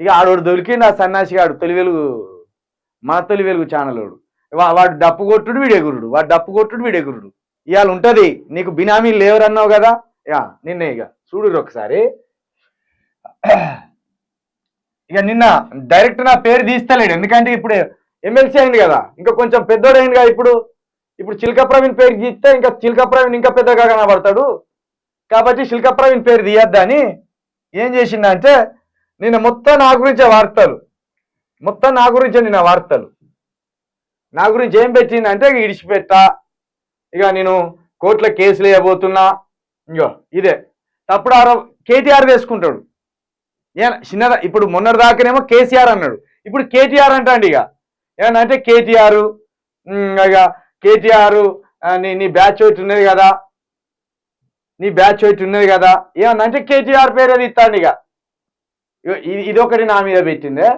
ఇక ఆడోడు దొరికింది నా సన్నాసి గాడు తొలి వెలుగు మా తొలి వెలుగు ఛానల్ వాడు వా- వాడు డప్పు కొట్టుడు వీడెగురుడు వాడు డప్పు కొట్టుడు వీడెగురుడు ఇవాళ ఉంటుంది నీకు బినామీ లేవరన్నావు కదా? యా నిన్నే ఇక. చూడు ఒకసారి. ఇక నిన్న డైరెక్ట్ నా పేరు తీస్తలేడు. ఎందుకంటే ఇప్పుడు ఎమ్మెల్సీ అయింది కదా. ఇంకా కొంచెం పెద్దోడైంది కదా ఇప్పుడు. ఇప్పుడు చిల్క ప్రవీణ్ పేరు తీస్తే ఇంకా చిల్క ప్రవీణ్ ఇంకా పెద్దగా కనబడతాడు. కాబట్టి శిల్క ప్రవీణ్ పేరు తీయద్దని ఏం చేసిందంటే నిన్న మొత్తం నా గురించే వార్తలు. మొత్తం నా గురించే నిన్న వార్తలు. నా గురించి ఏం పెట్టిందంటే ఇడిచిపెట్టా. ఇక నేను కోర్టులో కేసులు వేయబోతున్నా. ఇంకో ఇదే. తప్పుడు ఆరో కేటీఆర్ వేసుకుంటాడు. ఏ చిన్నదా ఇప్పుడు మొన్నటి దాకానేమో కేసీఆర్ అన్నాడు. ఇప్పుడు కేటీఆర్ అంటాండి ఇక. ఏమన్నంటే కేటీఆర్ ఇక కేటీఆర్ నీ నీ బ్యాచ్ ఒకటి ఉన్నది కదా. నీ బ్యాచ్ ఒకటి ఉన్నది కదా. ఏమన్నంటే కేటీఆర్ పేరు అది ఇస్తాండి ఇక. ఇదొకటి నా మీద పెట్టిందే.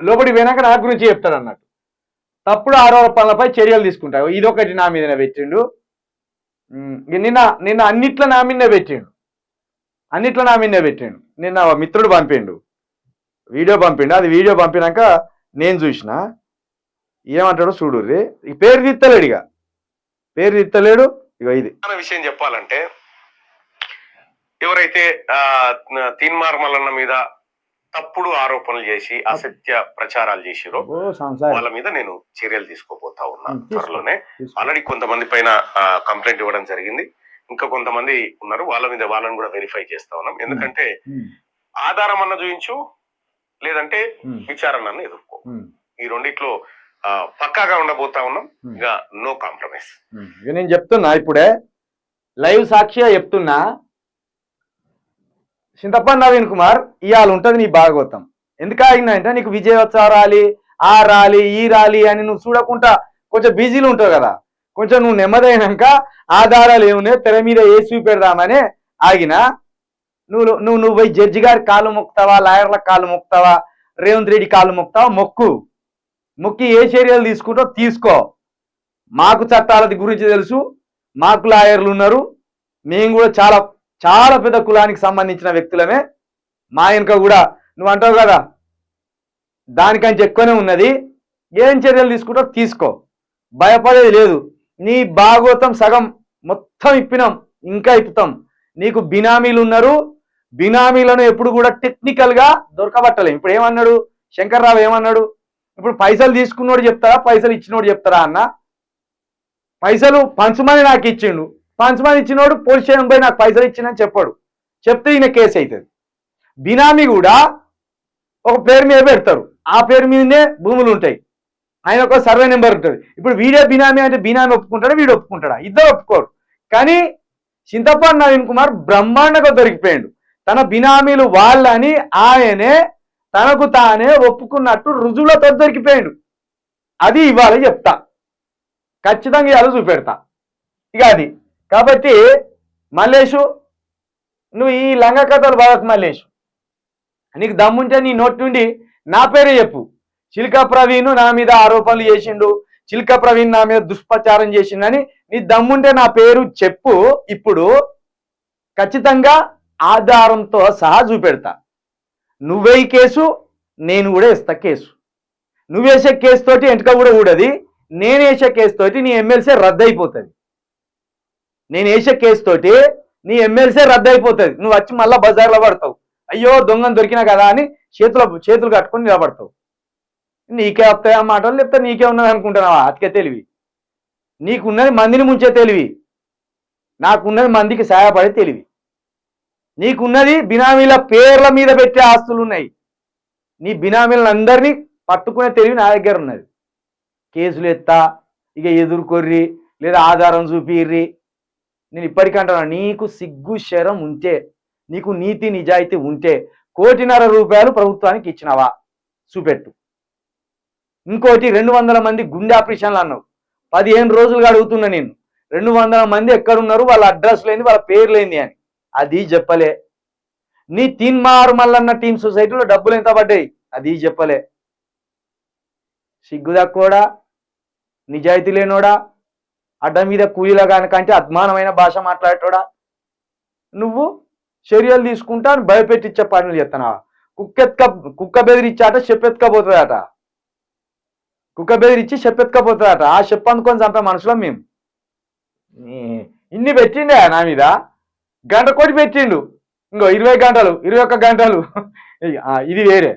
లోపలికి పోయినాక నా గురించి చెప్తాడు అన్నట్టు తప్పుడు ఆరోపణలపై చర్యలు తీసుకుంటావు ఇదొకటి నా మీదనే పెట్టిండు. నిన్న నిన్న అన్నిట్లో నా మీదనే పెట్టిండు. అన్నిట్లో నా మీదనే పెట్టిండు. నిన్న మిత్రుడు పంపిండు. వీడియో పంపిండు. అది వీడియో పంపినాక నేను చూసిన. ఏమంటాడో చూడు ఈ పేరు తిత్తలేడు ఇక పేరు తిత్తలేడు. ఇక ఇది. విషయం చెప్పాలంటే ఎవరైతే ఆ, తీన్మార్ మల్లన్న మీద తప్పుడు ఆరోపణలు చేసి అసత్య ప్రచారాలు చేసిరో వాళ్ళ మీద నేను చర్యలు తీసుకోబోతా ఉన్నా. త్వరలోనే. ఆల్రెడీ కొంతమంది పైన కంప్లైంట్ ఇవ్వడం జరిగింది. ఇంకా కొంతమంది ఉన్నారు. వాళ్ళ మీద వాళ్ళని కూడా వెరిఫై చేస్తా ఉన్నాం. ఎందుకంటే ఆధారం అన్న చూయించు లేదంటే విచారణ అన్న ఎదుర్కో. ఈ రెండిట్లో పక్కాగా ఉండబోతా ఉన్నాం. ఇక నో కాంప్రమైజ్ నేను చెప్తున్నా ఇప్పుడే. లైవ్ సాక్షిగా చెప్తున్నా. చింతప్ప నవీన్ కుమార్ ఇవాళ ఉంటుంది నీ భాగవతం. ఎందుకు ఆగిందంటే నీకు విజయోత్సవ రాలి ఆ రాలి ఈ రాలి అని నువ్వు చూడకుండా కొంచెం బిజీలు ఉంటావు కదా. కొంచెం నువ్వు నెమ్మదైనాక ఆధారాలు ఏమున్నాయో? తెర మీద వేసి చూపెడదామని ఆగినా. నువ్వు నువ్వు నువ్వు పోయి జడ్జి గారి కాళ్ళు మొక్కుతావా? లాయర్ల కాళ్ళు మొక్కుతావా? రేవంత్ రెడ్డి కాళ్ళు మొక్కుతావా? మొక్కు. మొక్కి ఏ చర్యలు తీసుకుంటావు తీసుకో. మాకు చట్టాల గురించి తెలుసు. మాకు లాయర్లు ఉన్నారు. మేము కూడా చాలా చాలా పెద్ద కులానికి సంబంధించిన వ్యక్తులమే మా వెనుక కూడా. నువ్వు అంటావు కదా దానికంటే ఎక్కువనే ఉన్నది. ఏం చర్యలు తీసుకుంటావు తీసుకో. భయపడేది లేదు. నీ భాగవతం సగం మొత్తం ఇప్పినాం ఇంకా ఇప్పుతాం. నీకు బినామీలు ఉన్నారు. బినామీలను ఎప్పుడు కూడా టెక్నికల్గా దొరకబట్టలేం. ఇప్పుడు ఏమన్నాడు? శంకర్రావు ఏమన్నాడు? ఇప్పుడు పైసలు తీసుకున్నోడు చెప్తారా? పైసలు ఇచ్చినోడు చెప్తారా అన్న? పైసలు పంచమని నాకు ఇచ్చిండు. పంచమని ఇచ్చినోడు పోలీస్ స్టేషన్ పోయి నాకు పైసలు ఇచ్చిందని చెప్పాడు. చెప్తే ఈయన కేసు అవుతుంది బినామీ కూడా ఒక పేరు మీద పెడతారు. ఆ పేరు మీదనే భూములు ఉంటాయి. ఆయన ఒక సర్వే నెంబర్ ఉంటుంది. ఇప్పుడు వీడే బినామీ అంటే బినామీ ఒప్పుకుంటాడా? వీడు ఒప్పుకుంటాడా? ఇద్దరు ఒప్పుకోరు. కానీ చింతపండు నవీన్ కుమార్ బ్రహ్మాండంగా దొరికిపోయాడు. తన బినామీలు వాళ్ళని ఆయనే తనకు తానే ఒప్పుకున్నట్టు రుజువులతో దొరికిపోయాడు. అది ఇవాళ చెప్తా. ఖచ్చితంగా ఇవాళ చూపెడతా. ఇక అది. కాబట్టి మల్లేషు నువ్వు ఈ లంగ కథలు బాగా మల్లేషు నీకు దమ్ముంటే నీ నోటి నుండి నా పేరే చెప్పు. చిల్కా ప్రవీణ్ నా మీద ఆరోపణలు చేసిండు. చిల్క ప్రవీణ్ నా మీద దుష్ప్రచారం చేసిండని నీ దమ్ముంటే నా పేరు చెప్పు. ఇప్పుడు ఖచ్చితంగా ఆధారంతో సహా చూపెడతా. నువ్వే కేసు నేను కూడా ఇస్తా కేసు. నువ్వేసే కేసుతోటి కేసు తోటి ఎంటక కూడా ఊడది. నేను వేసే కేసు తోటి నీ ఎమ్మెల్సీ రద్దు అయిపోతుంది నేను వేసే కేసు తోటి నీ ఎమ్మెల్సీ రద్దు అయిపోతుంది నువ్వు వచ్చి మళ్ళా బజార్లో పడతావు. అయ్యో దొంగను దొరికినా కదా అని చేతుల చేతులు కట్టుకొని నిలబడతావు. నీకే వస్తాయి ఆ మాటలు? లేకపోతే నీకే ఉన్నది అనుకుంటున్నావా? అతికే తెలివి. నీకున్నది మందిని ముంచే తెలివి. నాకున్నది మందికి సహాయపడే తెలివి. నీకున్నది బినామీల పేర్ల మీద పెట్టే ఆస్తులు ఉన్నాయి. నీ బినామీలను అందరినీ పట్టుకునే తెలివి నా దగ్గర ఉన్నది. కేసులు ఎత్తా ఇక ఎదుర్కొర్రి లేదా ఆధారం చూపిర్రి నేను ఇప్పటికంటున్నా నీకు సిగ్గు శరం ఉంటే నీకు నీతి నిజాయితీ ఉంటే కోటిన్నర రూపాయలు ప్రభుత్వానికి ఇచ్చినవా? చూపెట్టు. ఇంకోటి రెండు వందల మంది గుండె ఆపరేషన్లు అన్నావు. పదిహేను రోజులుగా అడుగుతున్నా నేను. రెండు వందల మంది ఎక్కడున్నారు? వాళ్ళ అడ్రస్ లేని వాళ్ళ పేరు లేని అని. అది చెప్పలే. నీ తీన్మార్ మల్లన్న టీమ్ సొసైటీలో డబ్బులు ఎంత పడ్డాయి? అది చెప్పలే. సిగ్గు తక్కువడా? నిజాయితీ లేనోడా? అడ్డ మీద కూలీల కనుకంటే అద్మానమైన భాష మాట్లాడేటోడా? నువ్వు చర్యలు తీసుకుంటా భయపెట్టిచ్చే పనులు చేస్తున్నావా కుక్కెత్క కుక్క బెదిరిచ్చాట చెప్పెత్తుకపోతుందట. కుక్క బెదిరిచ్చి చెప్పెత్తుకపోతుందట. ఆ చెప్పు అందుకొని చంపే మనుషులం మేము. ఇన్ని పెట్టిండే నా మీద? గంట కోటి పెట్టిండు. ఇంకో ఇరవై గంటలు ఇరవై ఒక్క గంటలు. ఇది వేరే.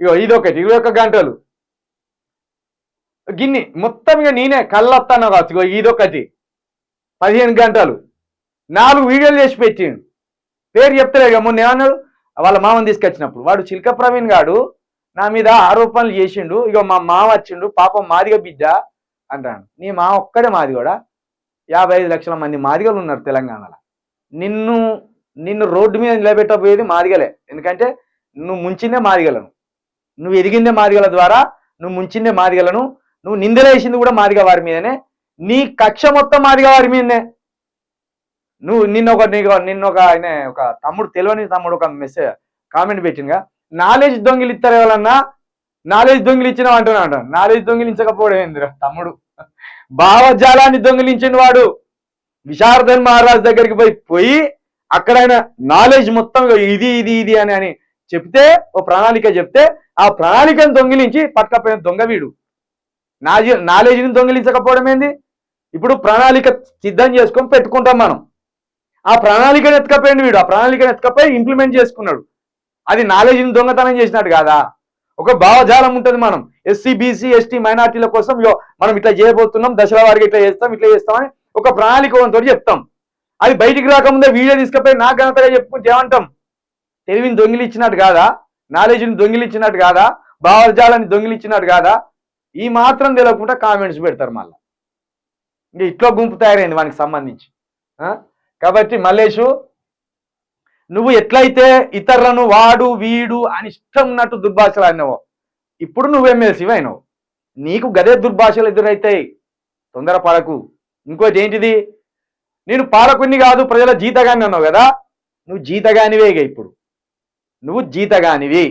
ఇగో ఇది ఒకటి ఇరవై ఒక్క గంటలు. గిన్ని మొత్తం ఇక నేనే కళ్ళొస్తాను కావచ్చు. ఇదొకటి పదిహేను గంటలు. నాలుగు వీడియోలు చేసి పెట్టిండు. పేరు చెప్తలే ఇక మొన్న ఏమన్నాడు? వాళ్ళ మామని తీసుకొచ్చినప్పుడు. వాడు చిల్క ప్రవీణ్ గాడు. నా మీద ఆరోపణలు చేసిండు. ఇక మా మామ వచ్చిండు. పాపం మాదిగ బిడ్డ అంటాడు. నీ మా ఒక్కడే మాది కూడా యాభై ఐదు లక్షల మంది మాదిగలు ఉన్నారు తెలంగాణలో. నిన్ను నిన్ను రోడ్డు మీద నిలబెట్టబోయేది మాదిగలే. ఎందుకంటే నువ్వు ముంచిందే మాదిగలను. నువ్వు ఎదిగిందే మాదిగల ద్వారా నువ్వు ముంచిందే మాదిగలను. నువ్వు నిందలేసింది కూడా మాదిగ వారి మీదనే. నీ కక్ష మొత్తం మాదిగ వారి మీదనే. నువ్వు నిన్న ఒక నీకు నిన్న ఒక ఆయన ఒక తమ్ముడు తెలియని తమ్ముడు ఒక మెసేజ్ కామెంట్ పెట్టినగా నాలెడ్జ్ దొంగిలు ఇస్తారు ఎవరన్నా? నాలెడ్జ్ దొంగిలించిన అంటున్నాడు నాలెడ్జ్ దొంగిలించకపోవడం ఏందిరా తమ్ముడు? భావజాలాన్ని దొంగిలించిన వాడు. విశారదన్ మహారాజ్ దగ్గరికి పోయి పోయి అక్కడ ఆయన నాలెడ్జ్ మొత్తం ఇది ఇది ఇది అని అని చెప్తే ఓ ప్రణాళిక చెప్తే ఆ ప్రణాళికను దొంగిలించి పట్టకపోయిన దొంగ వీడు. నాజీ నాలెడ్జ్ని దొంగిలించకపోవడం ఏంది? ఇప్పుడు ప్రణాళిక సిద్ధం చేసుకొని పెట్టుకుంటాం మనం. ఆ ప్రణాళికను ఎత్తుకపోయింది వీడు. ఆ ప్రణాళికను ఎత్తుకపోయి ఇంప్లిమెంట్ చేసుకున్నాడు. అది నాలెడ్జ్ని దొంగతనం చేసినట్టు కాదా? ఒక భావజాలం ఉంటుంది మనం. ఎస్సీ బీసీ ఎస్టీ మైనార్టీల కోసం మనం ఇట్లా చేయబోతున్నాం దశల వారికి ఇట్లా చేస్తాం ఇట్లా చేస్తామని ఒక ప్రణాళిక తోటి చెప్తాం. అది బయటికి రాకముందే వీడియో తీసుకుపోయి నా ఘనతగా చెప్పుకుంటే ఏమంటాం? తెలివిని దొంగిలిచ్చినట్టు కాదా? నాలెడ్జ్ని దొంగిలిచ్చినట్టు కాదా? భావజాలాన్ని దొంగిలిచ్చినట్టు కాదా? ఈ మాత్రం తెలియకుండా కామెంట్స్ పెడతారు మళ్ళీ. ఇంకా ఇట్లా గుంపు తయారైంది వానికి సంబంధించి. కాబట్టి మల్లేషు నువ్వు ఎట్లయితే ఇతరులను వాడు వీడు అని ఇష్టం ఉన్నట్టు దుర్భాషలు అన్నావో ఇప్పుడు నువ్వు ఎమ్మెల్సీ అయినావు. నీకు గదే దుర్భాషలు ఎదురైతాయి. తొందరపడకు ఇంకోటి ఏంటిది? నేను పాలకుని కాదు ప్రజల జీతగాని అన్నావు కదా? నువ్వు జీతగానివే ఇక ఇప్పుడు. నువ్వు జీతగానివి.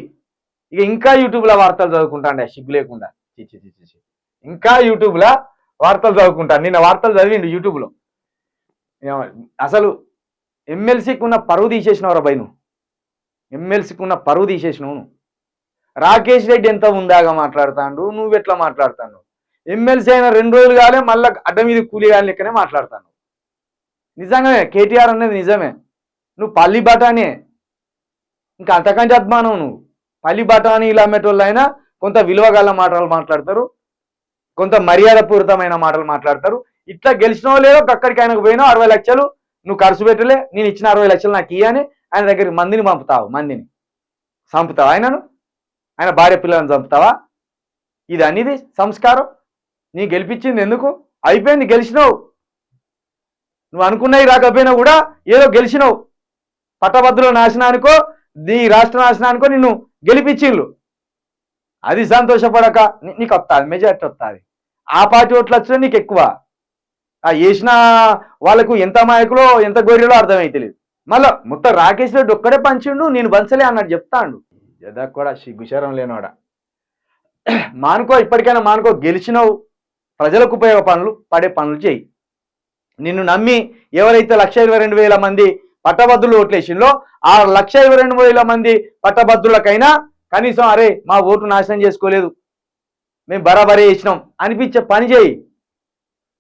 ఇక ఇంకా యూట్యూబ్లో వార్తలు చదువుకుంటాండే సిగ్గు లేకుండా. చి, చి, ఇంకా యూట్యూబ్లో వార్తలు చదువుకుంటాను నిన్న వార్తలు చదివిండు యూట్యూబ్లో అసలు ఎమ్మెల్సీకి ఉన్న పరువు తీసేసినవరా బై నువ్వు ఎమ్మెల్సీకి ఉన్న పరువు తీసేసినవు నువ్వు. రాకేష్ రెడ్డి ఎంత ఉందాగా మాట్లాడుతాండు? నువ్వు ఎట్లా మాట్లాడుతాను ఎమ్మెల్సీ అయిన రెండు రోజులు కాలే మళ్ళీ అడ్డ మీద కూలీగాలి కాని లెక్కనే మాట్లాడతాను నిజంగానే కేటీఆర్ అనేది నిజమే. నువ్వు పల్లి బఠానే. ఇంకా అంతకంటే అద్మానం నువ్వు. పల్లి బఠానీ ఇలా అమ్మేటోళ్ళు కొంత విలువగల మాటలు మాట్లాడతారు కొంత మర్యాదపూరితమైన మాటలు మాట్లాడతారు. ఇట్లా గెలిచినో లేదో అక్కడికి ఆయనకు పోయినా అరవై లక్షలు నువ్వు ఖర్చు పెట్టలే నేను ఇచ్చిన అరవై లక్షలు నాకు ఇయ్యని ఆయన దగ్గరికి మందిని పంపుతావు మందిని. చంపుతావా ఆయనను? ఆయన భార్య పిల్లలను చంపుతావా? ఇది అనేది సంస్కారం. నీ గెలిపించింది ఎందుకు? అయిపోయింది గెలిచినావు. నువ్వు అనుకున్నవి రాకపోయినా కూడా ఏదో గెలిచినావు. పట్టభద్రుల నాశనానికో నీ రాష్ట్ర నాశనానికో నిన్ను గెలిపించిండ్రు అది సంతోషపడక నీకు వస్తుంది మెజార్టీ వస్తుంది ఆ పార్టీ ఓట్లు వచ్చినా నీకు ఎక్కువ ఆ వేసిన వాళ్ళకు ఎంత మాయకులో ఎంత గొర్రెలో అర్థమైతలేదు. మళ్ళా మొత్తం రాకేష్ రెడ్డి ఒక్కడే పంచిండు నేను పంచలే అన్నాడు చెప్తాండు. ఎదా కూడా సిగ్గుశరం లేనోడా. మానుకో ఇప్పటికైనా మానుకో గెలిచినావు. ప్రజలకు ఉపయోగ పనులు పడే పనులు చేయి. నిన్ను నమ్మి ఎవరైతే లక్ష ఇరవై రెండు వేల మంది పట్టభద్రులు ఓట్లేసిందో ఆ లక్ష ఇరవై రెండు వేల మంది పట్టభద్రులకైనా కనీసం అరే మా ఓటు నాశనం చేసుకోలేదు మేము బరాబరే ఇచ్చినాం అనిపించే పని చేయి.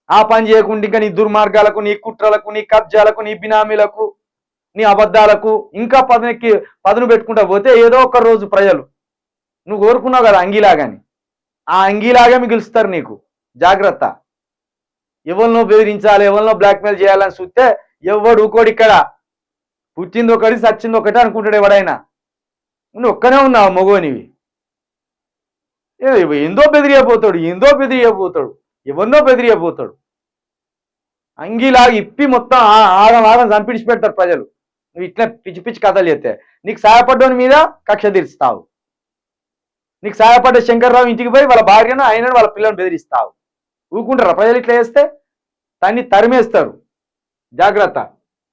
ఆ పని చేయకుండా ఇంకా నీ దుర్మార్గాలకు నీ కుట్రలకు నీ కబ్జాలకు నీ బినామీలకు నీ అబద్ధాలకు ఇంకా పదనెక్కి పదును పెట్టుకుంటా పోతే ఏదో ఒక రోజు ప్రజలు. నువ్వు కోరుకున్నావు కదా అంగీలాగాని. ఆ అంగీలాగా మిగులుస్తారు నీకు. జాగ్రత్త. ఎవరినో బెదిరించాలి ఎవరినో బ్లాక్మెయిల్ చేయాలని చూస్తే ఎవడు ఊకోడు ఇక్కడ. పుట్టింది ఒకటి సచ్చింది ఒకటి అనుకుంటాడు ఎవడైనా. నువ్వు ఒక్కనే ఉన్నావు మగోనివి ఎందో ఏందో బెదిరియపోతాడు ఏందో బెదిరియపోతాడు ఎవరినో బెదిరియపోతాడు అంగిలాగా ఇప్పి మొత్తం ఆ- ఆగం ఆగం చంపిడిచి పెడతారు ప్రజలు. నువ్వు ఇట్లా పిచ్చి పిచ్చి కథలు చెప్తే నీకు సహాయపడ్డోని మీద కక్ష తీరుస్తావు. నీకు సహాయపడ్డ శంకర్రావు ఇంటికి పోయి వాళ్ళ భార్యను ఆయనను వాళ్ళ పిల్లలను బెదిరిస్తావు. ఊకుంటారా ప్రజలు ఇట్లా చేస్తే? దాన్ని తరిమేస్తారు. జాగ్రత్త.